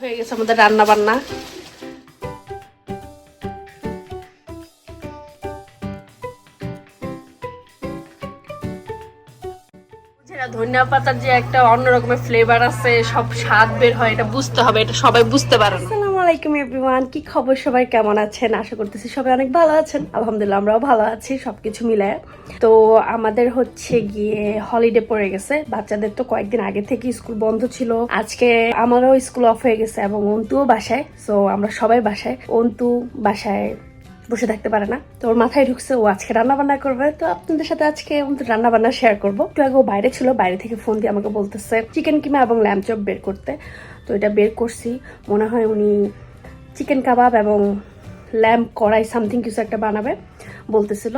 হয়ে গেছে আমাদের রান্না বান্না ধনিয়া পাতার যে একটা অন্যরকমের ফ্লেভার আছে, সব স্বাদ বের হয়, এটা বুঝতে হবে, এটা সবাই বুঝতে পারে না। আলাইকুম এভরিওয়ান কি খবর? সবাই কেমন আছেন? আশা করতেছি সবাই অনেক ভালো আছেন। আলহামদুলিল্লাহ, আমরাও ভালো আছি সব কিছু মিলায়। তো আমাদের হচ্ছে গিয়ে হলিডে পড়ে গেছে। বাচ্চাদের তো কয়েকদিন আগে থেকে স্কুল বন্ধ ছিল। আজকে আমারও স্কুল অফ হয়ে গেছে এবং অন্তুও বাসায়। সো আমরা সবাই বাসায়। অন্তু বাসায় বসে থাকতে পারে না। তো ওর মাথায় ঢুকছে, ও আজকে রান্না বান্না করবে। তো আপনাদের সাথে আজকে রান্না বান্না শেয়ার করব। একটু আগে ও বাইরে ছিল, বাইরে থেকে ফোন দিয়ে আমাকে বলতেছে চিকেন কিমা এবং ল্যাম্প চপ বের করতে। তো এটা বের করছি। মনে হয় উনি চিকেন কাবাব এবং ল্যাম্প কড়াই সামথিং কিছু একটা বানাবে বলতেছিল।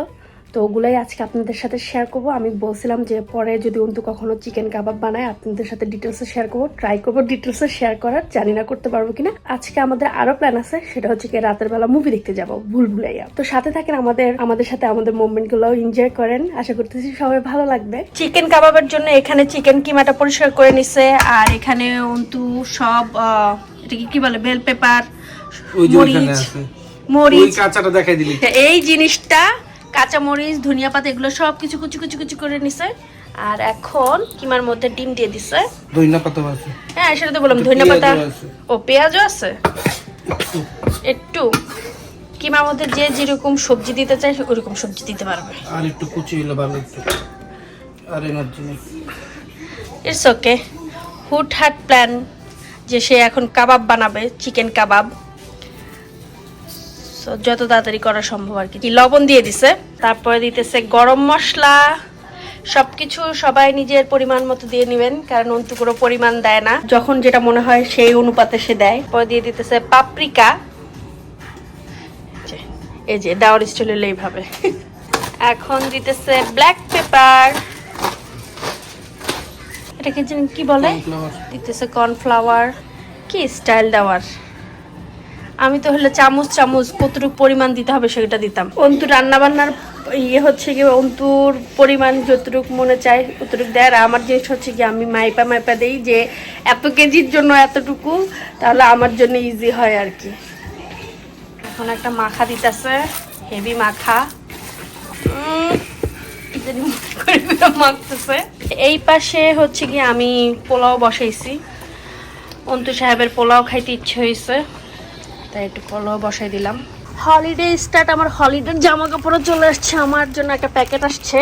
তো ওগুলাই আজকে আপনাদের সাথে শেয়ার করব। আমি বলছিলাম যে পরে যদি অন্তু কখনো চিকেন কাবাব বানায় আপনাদের সাথে ডিটেলসে শেয়ার করব। ট্রাই করব ডিটেলসে শেয়ার করার জানি না করতে পারব কিনা। আজকে আমাদের আরও প্ল্যান আছে সেটা হচ্ছে কি রাতের বেলা মুভি দেখতে যাব ভুল ভুলাইয়া। তো সাথে থাকেন আমাদের আমাদের সাথে আমাদের মুভমেন্টগুলো এনজয় করেন। আশা করতেছি সবাই ভালো লাগবে। চিকেন কাবাবের জন্য এখানে চিকেন কিমাটা পরিষ্কার করে নিছে আর এখানে অন্তু সব আহ, এটা কি কি বলে বেল পেপার মরিচ মরিচ। কাঁচাটা দেখাই দিলি। এই জিনিসটা কাঁচামরিচ ধনিয়া পাতা এগুলো সব কিছু কুচি কুচি কুচি করে নিছে। আর এখন কিমার মধ্যে ডিম দিয়ে দিছে। দইনা পাতা আছে। হ্যাঁ সেটা তো বললাম ধনিয়া পাতা ও পেঁয়াজও আছে? একটু। কিমার মধ্যে যে যেরকম সবজি দিতে চায় ওরকম সবজি দিতে পারবে। আর একটু কুচি হলে ভালো একটু। আর এনার্জি নেই। ইটস ওকে হুট হাট প্ল্যান যে সে এখন কাবাব বানাবে চিকেন কাবাব? So, যত তাড়াতাড়ি করা সম্ভব আর কি। লবণ দিয়ে দিছে তারপরে দিতেছে গরম মশলা। সবকিছু সবাই নিজের পরিমাণ মতো দিয়ে নেবেন কারণ অন্তু কোনো পরিমাণ দেয় না। যখন যেটা মনে হয় সেই অনুপাতে সে দেয়। পরে দিয়ে দিতেছে পাপরিকা এই যে ডাওয়ার স্টাইল হলো এইভাবে। এখন দিতেছে ব্ল্যাক পেপার এটাকে কি বলে। দিতেছে কর্নফ্লাওয়ার কি স্টাইল দেওয়ার? আমি তো হলে চামচ চামচ কতটুকু পরিমাণ দিতে হবে সেটা দিতাম। অন্তু রান্না বান্নার ইয়ে হচ্ছে কি, অন্তুর পরিমাণ যতটুকু মনে চায় ততটুকু দেয়। আর আমার জিনিস হচ্ছে কি, আমি মাইপা মাইপা দেই যে এত কেজির জন্য এতটুকু, তাহলে আমার জন্য ইজি হয় আর কি। এখন একটা মাখা দিতেছে হেভি মাখা। মাখতেছে। এই পাশে হচ্ছে কি, আমি পোলাও বসাইছি। অন্তু সাহেবের পোলাও খাইতে ইচ্ছে হয়েছে তাই একটু পোলাও বসাই দিলাম। হলিডে স্টার্ট আমার হলিডের জামা কাপড়ও চলে আসছে আমার জন্য একটা প্যাকেট আসছে।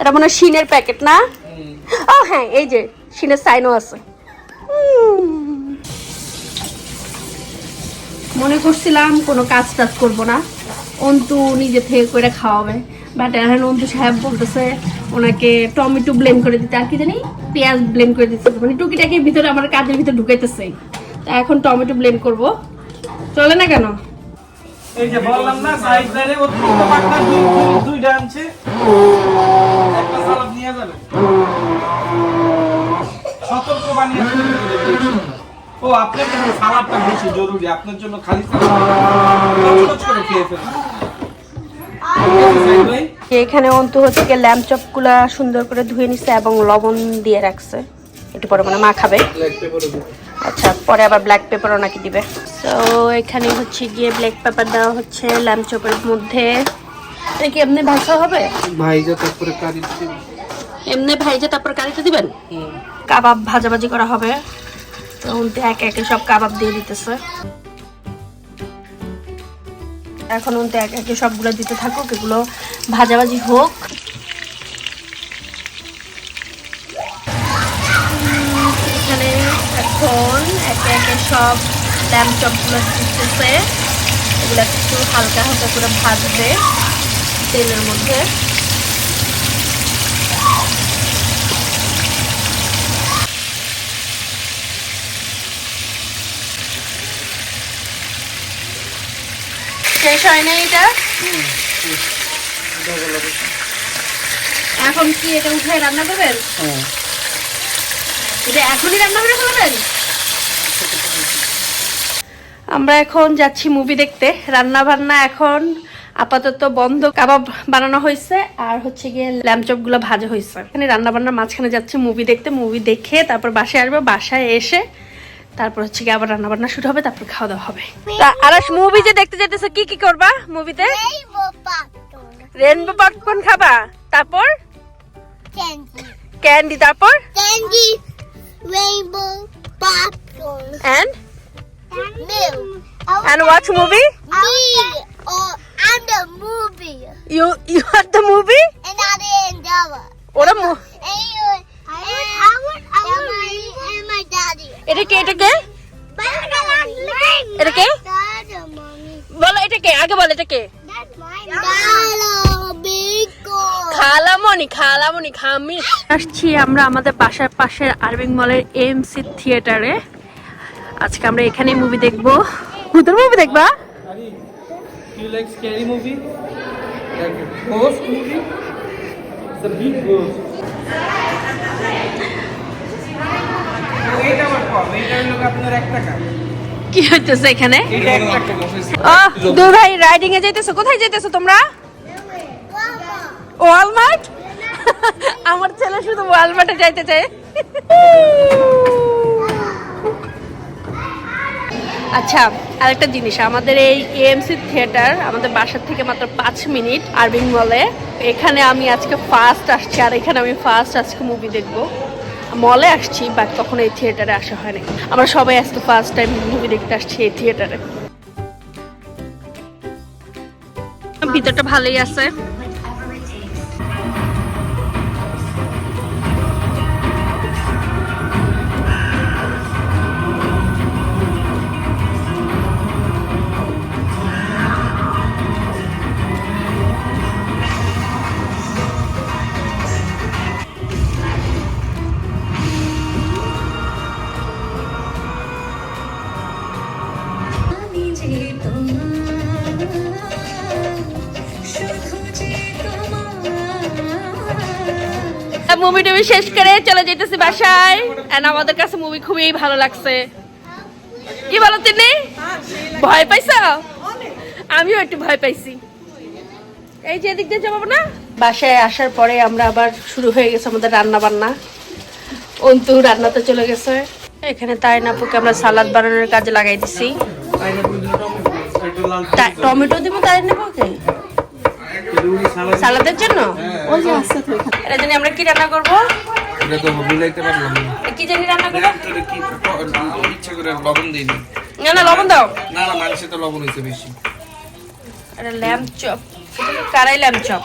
এটা মনে হয় শিনের প্যাকেট না? ও হ্যাঁ এই যে শিনের সাইনও আছে। মনে করছিলাম কোনো কাজ টাজ করব না। অন্তু নিজে থেকে করে খাওয়াবে। বাট এখন অন্তু সাহেব বলতেছে ওনাকে টমেটো ব্লেম করে দিতে। আর কি জানি পেঁয়াজ ব্লেম করে দিতে মানে টুকিটাকে ভিতরে আমার কাজের ভিতরে ঢুকাইতেছে। তা এখন টমেটো ব্লেম করব। চলে না কেন? এই যে বললাম না সাইড ধারে অতিরিক্ত পাকনা দুই দুই- দুইটা একটা সালাদ নিয়ে যাবে। সতর্ক বানিয়ে ও আপনার জন্য সালাদটা বেশি জরুরি আপনার জন্য খালি সালাদ। করে খেয়ে ফেলুন। ঠিক আছে, সাইদ ভাই? এখানে অন্তু হচ্ছে গিয়ে ল্যাম্প চপগুলা সুন্দর করে ধুয়ে নিচ্ছে এবং লবণ দিয়ে রাখছে। একটু পরে মানে মা খাবে। আচ্ছা পরে আবার ব্ল্যাক পেপারও নাকি দিবে। তো এখানে হচ্ছে গিয়ে ব্ল্যাক পেপার দেওয়া হচ্ছে ল্যাম্প চপের মধ্যে। এটা কি এমনি ভাজা হবে? ভাইজা তারপরে কারি এমনি ভাইজে তারপর কারিতে দিবেন? কাবাব ভাজাভাজি করা হবে। তো উনতে একে একে সব কাবাব দিয়ে দিতেছে। এখন উনতে একে একে সবগুলো দিতে থাকুক এগুলো ভাজাভাজি হোক। এখানে একে একে সব ল্যাম্প চপগুলো দিতেছে এগুলো একটু হালকা হালকা করে ভাজবে তেলের মধ্যে। শেষ হয় না এটা? এখন কি এটা উঠে রান্না করবেন? হুম। এটা এখনই রান্না করে ফেলবেন? আমরা এখন যাচ্ছি মুভি দেখতে। রান্না বান্না এখন আপাতত বন্ধ। কাবাব বানানো হয়েছে আর হচ্ছে গিয়ে ল্যাম্পচপগুলো ভাজা হয়েছে। এখানে রান্না বান্নার মাঝখানে যাচ্ছে মুভি দেখতে। মুভি দেখে তারপর বাসায় আসবে। বাসায় এসে তারপর হচ্ছে গিয়ে আবার রান্না বান্না শুরু হবে তারপর খাওয়া দাওয়া হবে। তা আরাস মুভি যে দেখতে যেতেছো কি কি করবা মুভিতে রেনবো পপকর্ন খাবা? তারপর? ক্যান্ডি তারপর? Candy. Rainbow Popcorn. And? Milk. And watch movie? Me. Oh, I'm the movie. You you are the movie? খালামণি আসছি আমরা আমাদের বাসার পাশের আরবিং মলের এমসি থিয়েটারে আজকে আমরা এখানেই মুভি দেখব ভূতের মুভি দেখবা you like scary movie? Like ghost movie? It's a big ghost. এইটা আমার কম, এইটা হলো আপনার এক টাকা। কি হইতেছে এখানে এইটা এক টাকা। ও ভাই রাইডিং এ যাইতেছো কোথায় যাইতেছো তোমরা ওয়ালমার্ট আমার ছেলে শুধু ওয়ালমার্টে যাইতে চায়। আচ্ছা আরেকটা জিনিস, আমাদের এই এএমসি থিয়েটার আমাদের বাসার থেকে মাত্র পাঁচ মিনিট আরবিং মলে এখানে আমি আজকে ফার্স্ট আসছি, আর এখানে আমি ফার্স্ট আজকে মুভি দেখব। মলে আসছি বাট কখনো এই থিয়েটারে আসা হয়নি। আমরা সবাই আজকে ফার্স্ট টাইম মুভি দেখতে আসছি এই থিয়েটারে ভিতরটা ভালোই আছে। মুভি টুভি শেষ করে চলে যেতেছি বাসায়। এন্ড আমাদের কাছে মুভি খুবই ভালো লাগছে। কি বলো তিনি? ভয় পাইছ? আমিও একটু ভয় পাইছি। এই যে এদিক দিয়ে যাব না? বাসায় আসার পরে আমরা আবার শুরু হয়ে গেছে আমাদের রান্না বান্না অন্তু রান্নাতে চলে গেছে। এখানে তাই নাপুকে আমরা সালাদ বানানোর কাজে লাগাই দিছি। টমেটো দিব তাই নাপুকে সালাদের জন্য? এটা জানি আমরা কি রান্না করব? এটা তো মিলাইতে পারলাম না। কি জানি রান্না করব? কি ইচ্ছে করে লবণ দিইনি। না না লবণ দাও। না না মাংসে তো লবণ হয়েছে বেশি। এটা lamb chop karahi lamb chop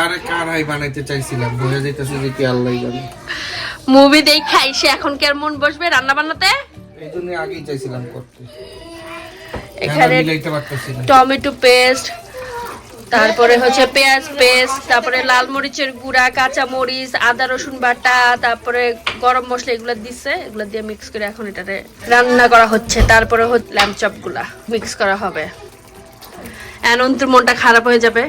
আর কারাই বানাইতে চাইছিলাম। বোঝা যাইতেছে যে কি আল্লাহ জানে। মুভি দেখ খাই সে এখন কি আর মন বসবে রান্না বান্নাতে এই আগেই চাইছিলাম করতে। এখানে না। টমেটো পেস্ট তারপরে হচ্ছে পেঁয়াজ পেস্ট, তারপরে লাল মরিচের গুঁড়া, কাঁচা মরিচ, আদা, রসুন বাটা, তারপরে গরম মশলা এগুলো দিচ্ছে এগুলো দিয়ে মিক্স করে এখন এটাতে রান্না করা হচ্ছে। তারপরে ল্যাম্প চপগুলা মিক্স করা হবে। অনন্তর মনটা খারাপ হয়ে যাবে।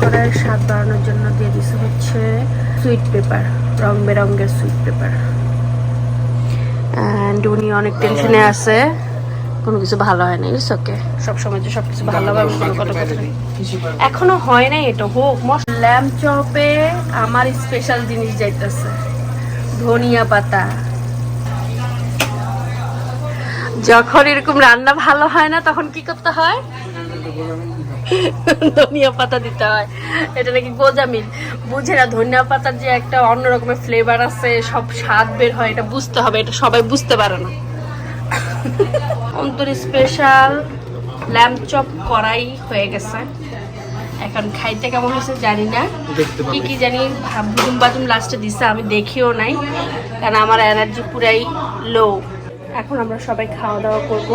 করার স্বাদ বাড়ানোর জন্য দিয়ে দিছে হচ্ছে সুইট পেপার রং বেরঙের সুইট পেপার অ্যান্ড উনি অনেক টেনশনে আছে। কোনো কিছু ভালো হয় না ইটস সবসময় যে সব কিছু ভালো হবে কোনো কথা কথা এখনও হয় নাই এটা, হোক মশ ল্যাম্প চপে আমার স্পেশাল জিনিস যাইতেছে, ধনিয়া পাতা। যখন এরকম রান্না ভালো হয় না, তখন কি করতে হয়? ধনিয়া পাতা দিতে হয়। এটা নাকি গোজামিন বুঝে না ধনিয়া পাতার যে একটা অন্য রকমের ফ্লেভার আছে সব স্বাদ বের হয় এটা বুঝতে হবে এটা সবাই বুঝতে পারে না। অন্তর স্পেশাল ল্যাম্প চপ করাই হয়ে গেছে। এখন খাইতে কেমন হয়েছে জানি না। কি কি জানি বুদুম বাদুম লাস্টে দিছে আমি দেখিও নাই। কারণ আমার এনার্জি পুরাই লো এখন আমরা সবাই খাওয়া দাওয়া করব।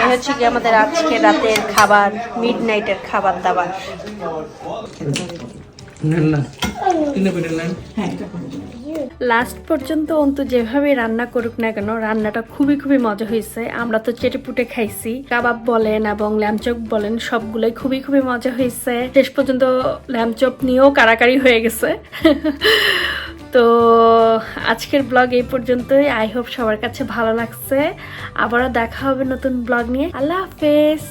এই হচ্ছে কি আমাদের আজকে রাতের খাবার মিড নাইটের খাবার দাবার। লাস্ট পর্যন্ত অন্তু যেভাবে রান্না করুক না কেন, রান্নাটা খুবই খুবই মজা হয়েছে। আমরা তো চেটে পুটে খাইছি। কাবাব বলেন এবং ল্যামচপ বলেন, সবগুলোই খুবই খুবই মজা হয়েছে। শেষ পর্যন্ত ল্যামচপ নিয়েও কারাকারি হয়ে গেছে। তো আজকের ব্লগ এই পর্যন্তই। আই হোপ সবার কাছে ভালো লাগছে। আবারও দেখা হবে নতুন ব্লগ নিয়ে। আল্লাহ হাফেজ।